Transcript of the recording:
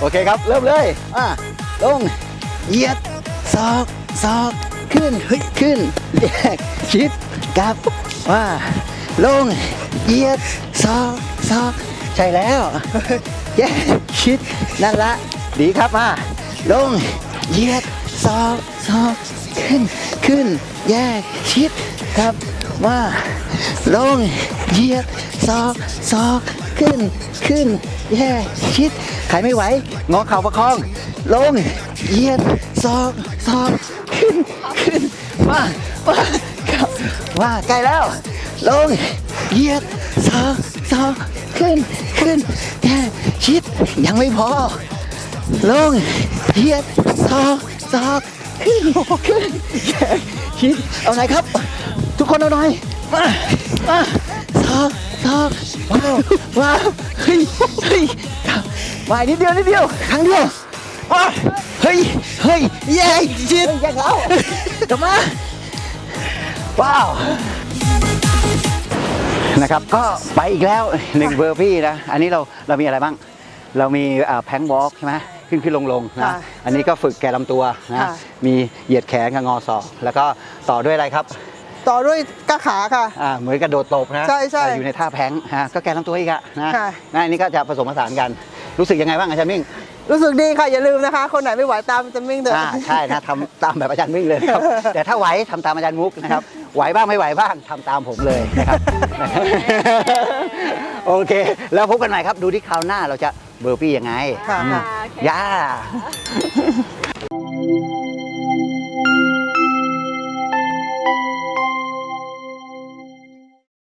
โอเคครับ เริ่มเลยอะลงเหยียดศอกศอกขึ้นเฮ้ยขึ้นแยกชิดกลับว่าลงเหยียดศอกศอกใช่แล้วแยกชิดนั่นละดีครับมาลงเหยียดศอกศอกขึ้นขึ้น แยกชิดครับว่าลงเหยียดศอกศอก ขึ้น ขึ้น แยกชิดใครไม่ไหว งอเข่าประคอง ลง เหยียดศอกศอกขึ้น ขึ้นว่าว่าครับว่าใกล้แล้ว ลง เหยียดศอกศอกขึ้น ขึ้น แย่ ชิด ยังไม่พอ ลง เหยียดศอกศอกขึ้นขึ้นแย่ชิด เอาไหนครับ ทุกคนเอาหน่อย มา มาศอกศอก ว้าวว้าวเฮ้ยเฮ้ยครับมานิดเดียวนิดเดียวครั้งเดียวว้าวเฮ้ยเฮ้ยแย่ชิดแย่แล้วกลับมาว้าวนะครับก็ไปอีกแล้วหนึ่งเบอร์พี่นะ อันนี้เราเรามีอะไรบ้าง เรามีแพงวอล์กใช่ไหมขึ้นขึ้นลงลงนะอันนี้ก็ฝึกแกนลำตัวนะค่ะมีเหยียดแขนกับงอศอกแล้วก็ต่อด้วยอะไรครับ ต่อด้วยก้าขาค่ะ อ่าเหมือนกระโดดตบนะใช่ใช่อยู่ในท่าแพงฮะก็แกนลำตัวอีกอะนะค่ะ นะอันนี้ก็จะผสมผสานกันรู้สึกยังไงบ้างอาจารย์มิ่งรู้สึกดีค่ะ อย่าลืมนะคะ คนไหนไม่ไหวตามจะมิ่งเถอะอ่าใช่นะทำตามแบบอาจารย์มิ่งเลยนะครับ แต่ถ้าไหวทำตามอาจารย์มุกนะครับไหวบ้างไม่ไหวบ้างทำตามผมเลยนะครับ โอเค แล้วพบกันใหม่ครับดูที่คราวหน้าเราจะเบอร์ปี้ยังไงค่ะ อืมค่ะ ย่า